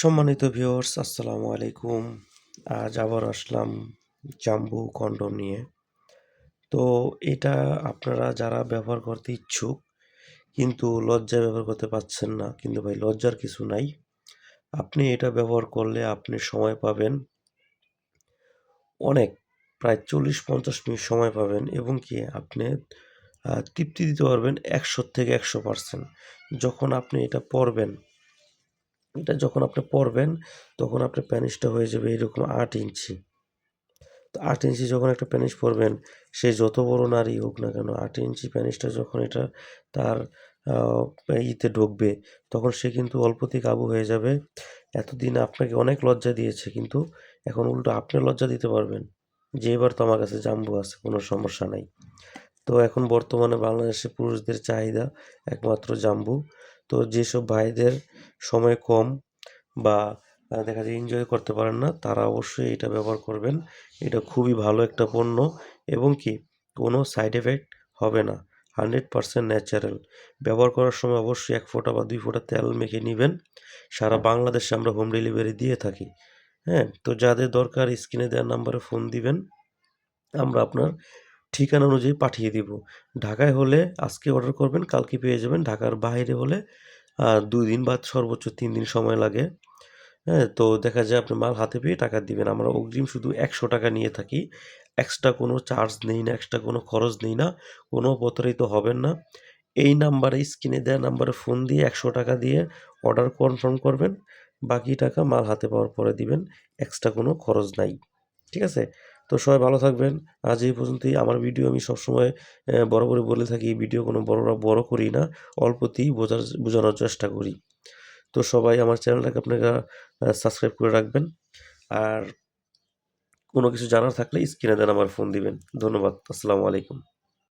সম্মানিত ভিউয়ার্স আসসালামু আলাইকুম। আজ আবার আসলাম জাম্বু কন্ডম নিয়ে। তো এটা আপনারা যারা ব্যবহার করতে ইচ্ছুক, কিন্তু লজ্জায় ব্যবহার করতে পারছেন না, কিন্তু ভাই লজ্জার কিছু নাই। আপনি এটা ব্যবহার করলে আপনি সময় পাবেন অনেক, প্রায় চল্লিশ পঞ্চাশ মিনিট সময় পাবেন এবং কি আপনি তৃপ্তি দিতে পারবেন একশো থেকে একশো পার্সেন্ট। যখন আপনি এটা পরবেন এটা যখন আপনি পরবেন, তখন আপনার প্যানিসটা হয়ে যাবে এরকম আট ইঞ্চি। তো আট ইঞ্চি যখন একটা প্যানিস পরবেন, সে যত বড় নারী হোক না কেন, আট ইঞ্চি প্যানিসটা যখন এটা তার ইতে ঢুকবে, তখন সে কিন্তু অল্পতেই কাবু হয়ে যাবে। এতদিন আপনাকে অনেক লজ্জা দিয়েছে, কিন্তু এখন উল্টো আপনি লজ্জা দিতে পারবেন যে এবার তো আমার কাছে জাম্বু আছে, কোনো সমস্যা নাই। তো এখন বর্তমানে বাংলাদেশে পুরুষদের চাহিদা একমাত্র জাম্বু। তো যেসব ভাইদের সময় কম বা দেখা যায় এনজয় করতে পারেন না, তারা অবশ্যই এটা ব্যবহার করবেন। এটা খুবই ভালো একটা পণ্য এবং কি কোনো সাইড এফেক্ট হবে না। Hundred percent natural. ব্যবহার করার সময় অবশ্যই এক ফোঁটা বা দুই ফোঁটা তেল মেখে নেবেন। সারা বাংলাদেশে আমরা হোম ডেলিভারি দিয়ে থাকি। হ্যাঁ তো যাদের দরকার স্ক্রিনে দেওয়ার নাম্বারে ফোন দিবেন। আমরা আপনার ঠিকানা অনুযায়ী পাঠিয়ে দিব। ঢাকায় হলে আজকে অর্ডার করবেন, কালকে পেয়ে যাবেন। ঢাকার বাইরে হলে দুই দিন বা সর্বোচ্চ তিন দিন সময় লাগে। হ্যাঁ তো দেখা যায় আপনি মাল হাতে পেয়ে টাকা দিবেন। আমরা অগ্রিম শুধু একশো টাকা নিয়ে থাকি। এক্সট্রা কোনো চার্জ নেই না এক্সট্রা কোনো খরচ নেই না, কোনো প্রতারিত হবেন না। এই নাম্বারে, স্ক্রিনে দেওয়া নাম্বারে ফোন দিয়ে একশো টাকা দিয়ে অর্ডার কনফার্ম করবেন। বাকি টাকা মাল হাতে পাওয়ার পরে দিবেন। এক্সট্রা কোনো খরচ নাই। ঠিক আছে? তো সবাই ভালো থাকবেন। আজ এই পর্যন্তই। আমার ভিডিও আমি সবসময় বড় করে বলে থাকি ভিডিও কোনো বড়রা বড় করি না, অল্পতেই বোঝার, বোঝানোর চেষ্টা করি। তো সবাই আমার চ্যানেলটাকে আপনারা সাবস্ক্রাইব করে রাখবেন। আর কোনো কিছু জানার থাকলে স্ক্রিনে দেন আমার ফোন দিবেন। ধন্যবাদ। আসসালামু আলাইকুম।